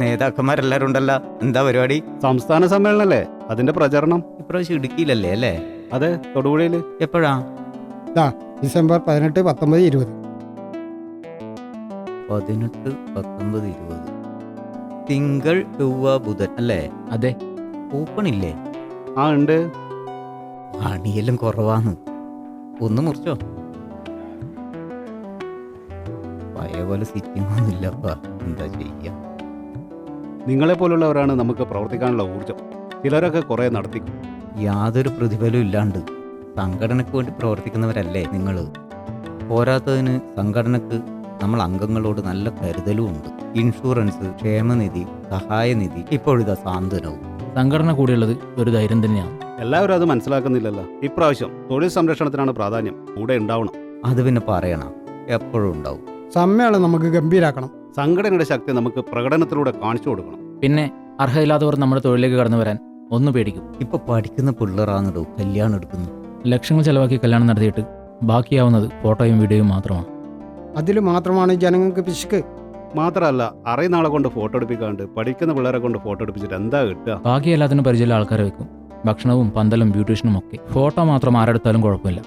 നേതാക്കന്മാരെല്ലാരും ഉണ്ടല്ലോ എന്താ പരിപാടി? സംസ്ഥാന സമ്മേളനല്ലേ? അതിന്റെ പ്രചരണം. ഇപ്രാവശ്യം ഇടുക്കിയിലല്ലേ അല്ലേ? അതെ തൊടുപുഴയിൽ. എപ്പോഴാ? ഡിസംബർ പതിനെട്ട് പത്തൊമ്പത് ഇരുപത്. പതിനെട്ട് പത്തൊമ്പത് ഇരുപത്. തിങ്കൾ ചൊവ്വ ബുധൻ അല്ലേ? അതെ. ഓപ്പൺ ഇല്ലേ ആ ഉണ്ട്. പണിയെല്ലാം കുറവാന്ന്. ഒന്ന് മുറിച്ചോ? പഴയ പോലെ സിറ്റിംഗ് ഒന്നുമില്ലപ്പാ എന്താ ചെയ്യാ? നിങ്ങളെ പോലുള്ളവരാണ് നമുക്ക് പ്രവർത്തിക്കാനുള്ള ഊർജം ചിലരൊക്കെ കുറേ നടത്തിക്കും. യാതൊരു പ്രതിഫലവും ഇല്ലാണ്ട് സംഘടനയ്ക്ക് വേണ്ടി പ്രവർത്തിക്കുന്നവരല്ലേ നിങ്ങൾ പോരാത്തതിന് സംഘടനക്ക് നമ്മൾ അംഗങ്ങളോട് നല്ല കരുതലും ഉണ്ട്. ഇൻഷുറൻസ് ക്ഷേമനിധി സഹായനിധി ഇപ്പോഴിതാ സാന്ത്വനവും. സംഘടന കൂടിയുള്ളത് ഒരു ധൈര്യം തന്നെയാണ്. എല്ലാവരും അത് മനസ്സിലാക്കുന്നില്ലല്ലോ. ഇപ്രാവശ്യം തൊഴിൽ സംരക്ഷണത്തിനാണ് പ്രാധാന്യം. കൂടെ ഉണ്ടാവണം. അത് പിന്നെ പറയണം. എപ്പോഴും ഉണ്ടാവും. സമ്മേളനം നമുക്ക് ഗംഭീരാക്കണം. സംഘടനയുടെ ശക്തി നമുക്ക് പ്രകടനത്തിലൂടെ കാണിച്ചു കൊടുക്കണം. പിന്നെ അർഹയില്ലാത്തവർ നമ്മുടെ തൊഴിലേക്ക് കടന്നു വരാൻ ഒന്ന് പേടിക്കും. ഇപ്പൊ പഠിക്കുന്ന പിള്ളേറാണെടോ കല്യാണം എടുക്കുന്നു. ലക്ഷങ്ങൾ ചെലവാക്കി കല്യാണം നടത്തിയിട്ട് ബാക്കിയാവുന്നത് ഫോട്ടോയും വീഡിയോയും മാത്രമാണ്. അതിൽ മാത്രമാണ് ജനങ്ങൾക്ക് പിശുക്ക്. മാത്രമല്ല അറിയുന്ന ആളെ കൊണ്ട് ഫോട്ടോ എടുപ്പിക്കാണ്ട് പഠിക്കുന്ന പിള്ളേരെ കൊണ്ട് ഫോട്ടോ എടുപ്പിച്ചിട്ട് എന്താ കിട്ടുക? ബാക്കി എല്ലാത്തിനും പരിചയമുള്ള ആൾക്കാരെ വെക്കും. ഭക്ഷണവും പന്തലും ബ്യൂട്ടീഷനും ഒക്കെ. ഫോട്ടോ മാത്രം ആരെടുത്താലും കുഴപ്പമില്ല.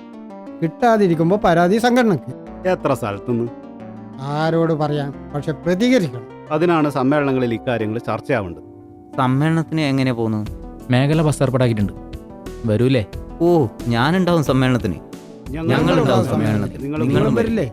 കിട്ടാതിരിക്കുമ്പോൾ പരാതി സംഘടനക്ക്. എത്ര സ്ഥലത്തുനിന്ന്? ആരോട് പറയാം? പക്ഷെ പ്രതികരിക്കണം. അതിനാണ് സമ്മേളനങ്ങളിൽ ഇക്കാര്യങ്ങൾ ചർച്ചയാവേണ്ടത്. സമ്മേളനത്തിന് എങ്ങനെ പോകുന്നു മേഖല ബസ് ഏർപ്പാടാക്കിയിട്ടുണ്ട് വരൂലേ? ഓ ഞാനുണ്ടാവും സമ്മേളനത്തിന്. ഞങ്ങളുണ്ടാവും സമ്മേളനത്തിൽ നിങ്ങളും നിങ്ങളും വരില്ലേ